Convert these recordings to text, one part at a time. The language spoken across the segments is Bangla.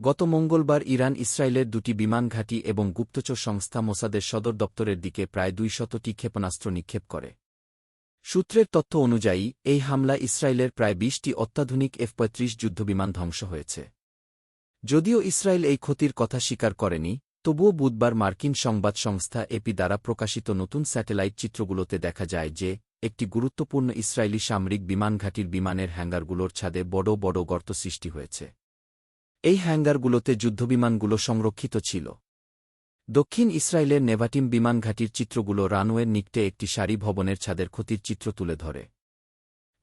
গত মঙ্গলবার ইরান ইসরায়েলের দুটি বিমান ঘাঁটি এবং গুপ্তচর সংস্থা মোসাদের সদর দপ্তরের দিকে প্রায় দুই শতটি ক্ষেপণাস্ত্র নিক্ষেপ করে। সূত্রের তথ্য অনুযায়ী, এই হামলা ইসরায়েলের প্রায় বিশটি অত্যাধুনিক এফ পঁয়ত্রিশ যুদ্ধবিমান ধ্বংস হয়েছে। যদিও ইসরায়েল এই ক্ষতির কথা স্বীকার করেনি, তবুও বুধবার মার্কিন সংবাদ সংস্থা এপি দ্বারা প্রকাশিত নতুন স্যাটেলাইট চিত্রগুলোতে দেখা যায় যে, একটি গুরুত্বপূর্ণ ইসরায়েলি সামরিক বিমানঘাটির বিমানের হ্যাঙ্গারগুলোর ছাদে বড় বড় গর্ত সৃষ্টি হয়েছে। এই হ্যাঙ্গারগুলোতে যুদ্ধবিমানগুলো সংরক্ষিত ছিল। দক্ষিণ ইসরায়েলের নেভাটিম বিমানঘাটির চিত্রগুলো রানওয়ের নিকটে একটি সারি ভবনের ছাদের ক্ষতির চিত্র তুলে ধরে।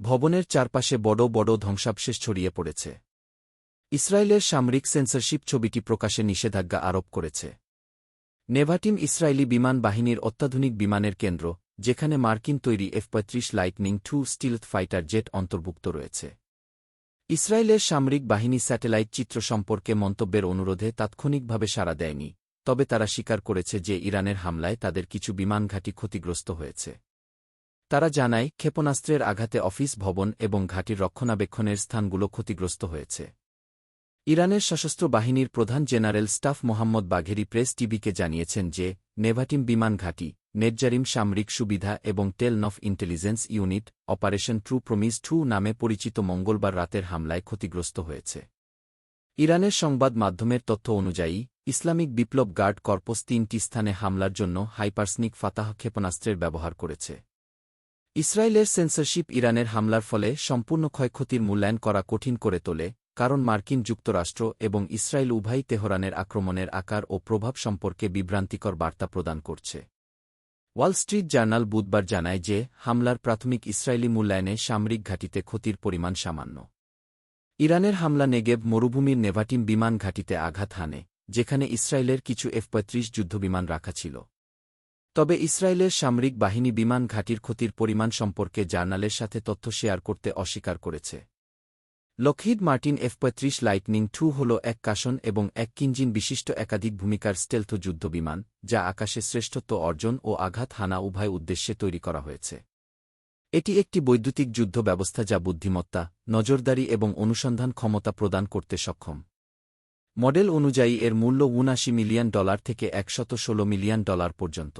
ভবনের চারপাশে বড় বড় ধ্বংসাবশেষ ছড়িয়ে পড়েছে। ইসরায়েলের সামরিক সেন্সরশিপ ছবিটি প্রকাশে নিষেধাজ্ঞা আরোপ করেছে। নেভাটিম ইসরায়েলি বিমান বাহিনীর অত্যাধুনিক বিমানের কেন্দ্র, যেখানে মার্কিন তৈরি এফ পঁয়ত্রিশ lightning two stealth fighter jet অন্তর্ভুক্ত রয়েছে। ইসরায়েলের সামরিক বাহিনী স্যাটেলাইট চিত্র সম্পর্কে মন্তব্যের অনুরোধে তাৎক্ষণিকভাবে সাড়া দেয়নি, তবে তারা স্বীকার করেছে যে ইরানের হামলায় তাদের কিছু বিমান ঘাঁটি ক্ষতিগ্রস্ত হয়েছে। তারা জানায়, ক্ষেপণাস্ত্রের আঘাতে অফিস ভবন এবং ঘাঁটির রক্ষণাবেক্ষণের স্থানগুলো ক্ষতিগ্রস্ত হয়েছে। ইরানের সশস্ত্র বাহিনীর প্রধান general staff Mohammad Bagheri press টিভিকে জানিয়েছেন যে, নেভাটিম বিমান ঘাঁটি নেটজারিম সামরিক সুবিধা এবং Tel Nof intelligence unit, operation true promise two নামে পরিচিত মঙ্গলবার রাতের হামলায় ক্ষতিগ্রস্ত হয়েছে। ইরানের সংবাদ মাধ্যমের তথ্য অনুযায়ী, ইসলামিক বিপ্লব গার্ড কর্পস তিনটি স্থানে হামলার জন্য হাইপারসনিক ফাতাহ ক্ষেপণাস্ত্রের ব্যবহার করেছে। ইসরায়েলের সেন্সরশিপ ইরানের হামলার ফলে সম্পূর্ণ ক্ষয়ক্ষতির মূল্যায়ন করা কঠিন করে তোলে, কারণ মার্কিন যুক্তরাষ্ট্র এবং ইসরায়েল উভয়ই তেহরানের আক্রমণের আকার ও প্রভাব সম্পর্কে বিভ্রান্তিকর বার্তা প্রদান করছে। ওয়াল স্ট্রিট জার্নাল বুধবার জানায় যে, হামলার প্রাথমিক ইসরায়েলি মূল্যায়নে সামরিক ঘাঁটিতে ক্ষতির পরিমাণ সামান্য। ইরানের হামলা নেগেব মরুভূমির নেভাটিম বিমান ঘাঁটিতে আঘাত হানে, যেখানে ইসরায়েলের কিছু এফ পঁয়ত্রিশ যুদ্ধবিমান রাখা ছিল। তবে ইসরায়েলের সামরিক বাহিনী বিমান ঘাঁটির ক্ষতির পরিমাণ সম্পর্কে জার্নালের সাথে তথ্য শেয়ার করতে অস্বীকার করেছে। লকহিড মার্টিন এফ পঁয়ত্রিশ লাইটনিং টু হল এক কাশন এবং এক কিঞ্জিন বিশিষ্ট একাধিক ভূমিকার স্টেলথ যুদ্ধবিমান যা আকাশে শ্রেষ্ঠত্ব অর্জন ও আঘাত হানা উভয় উদ্দেশ্যে তৈরি করা হয়েছে। এটি একটি বৈদ্যুতিক যুদ্ধ ব্যবস্থা যা বুদ্ধিমত্তা, নজরদারি এবং অনুসন্ধান ক্ষমতা প্রদান করতে সক্ষম। মডেল অনুযায়ী এর মূল্য উনাশি মিলিয়ন ডলার থেকে একশত ষোলো মিলিয়ন ডলার পর্যন্ত।